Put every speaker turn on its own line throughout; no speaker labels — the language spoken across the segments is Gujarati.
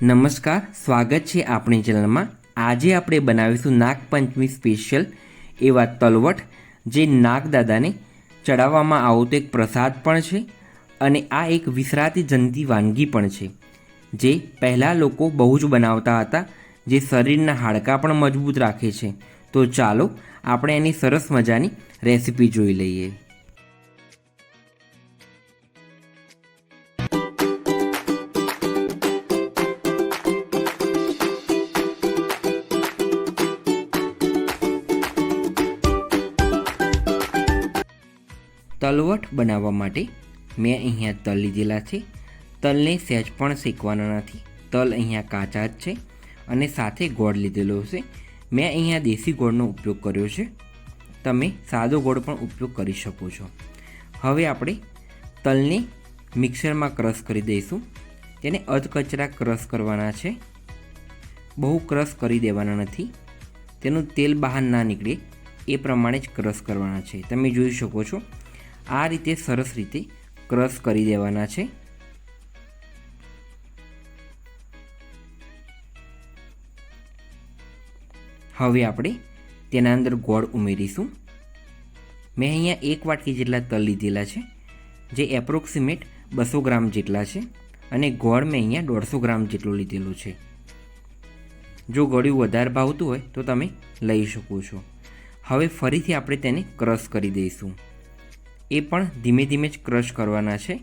નમસ્કાર, સ્વાગત છે આપણી ચેનલમાં. આજે આપણે બનાવીશું નાગપંચમી સ્પેશિયલ એવા તલવટ જે નાગદાદાને ચડાવવામાં આવતો એક પ્રસાદ પણ છે અને આ એક વિસરાતી જનતી વાનગી પણ છે, જે પહેલાં લોકો બહુ જ બનાવતા હતા, જે શરીરના હાડકાં પણ મજબૂત રાખે છે. તો ચાલો આપણે એની સરસ મજાની રેસીપી જોઈ લઈએ. તલવટ બનાવવા માટે મેં અહીંયા તલ લીધેલા છે. તલને સહેજ પણ શેકવાના નથી. તલ અહીંયા કાચા જ છે અને સાથે ગોળ લીધેલો છે. મેં અહીંયા દેશી ગોળનો ઉપયોગ કર્યો છે. તમે સાદો ગોળ પણ ઉપયોગ કરી શકો છો. હવે આપણે તલને મિક્સરમાં ક્રશ કરી દઈશું. તેને અધકચરા ક્રશ કરવાના છે. બહુ ક્રશ કરી દેવાના નથી. તેનું તેલ બહાર ના નીકળે. એ પ્રમાણે જ ક્રશ કરવાના છે. તમે જોઈ શકો છો. આ રીતે સરસ રીતે ક્રશ કરી દેવાના છે. હવે આપણે તેના અંદર ગોળ ઉમેરીશું. મેં અહીંયા એક વાટકી જેટલા તલ લીધેલા છે, જે એપ્રોક્સિમેટ બસો ગ્રામ જેટલા છે અને ગોળ મેં અહીંયા દોઢસો ગ્રામ જેટલો લીધેલો છે. જો ગળ્યું વધારે ભાવતું હોય તો તમે લઈ શકો છો. હવે ફરીથી આપણે તેને ક્રશ કરી દઈશું. એ પણ ધીમે ધીમે જ ક્રશ કરવાના છે.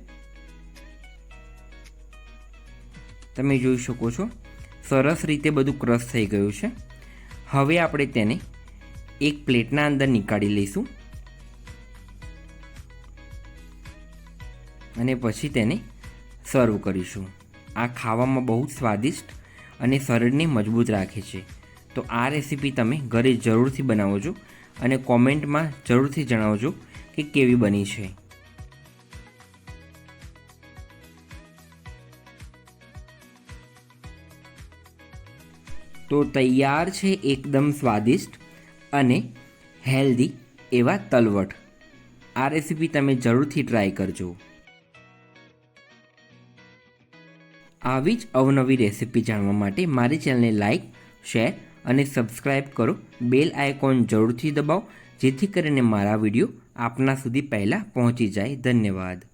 તમે જોઈ શકો છો, સરસ રીતે બધું ક્રશ થઈ ગયું છે. હવે આપણે તેને એક પ્લેટના અંદર નીકાળી લઈશું. અને પછી તેને સર્વ કરીશું. આ ખાવામાં બહુ સ્વાદિષ્ટ અને શરીરને મજબૂત રાખે છે. તો આ રેસીપી તમે ઘરે જરૂરથી બનાવજો અને કોમેન્ટમાં જરૂરથી જણાવજો કે કેવી બની છે? તો તૈયાર છે એકદમ સ્વાદિષ્ટ અને હેલ્ધી એવા તલવટ. આ રેસીપી તમે જરૂરથી ટ્રાય કરજો. આવી જ અવનવી રેસીપી જાણવા માટે મારી ચેનલને લાઇક શેર અને સબસ્ક્રાઈબ કરો. બેલ આઇકોન જરૂરથી દબાવો. જેથી કરીને મારા વીડિયો આપના સુધી પહેલાં પહોંચી જાય. ધન્યવાદ.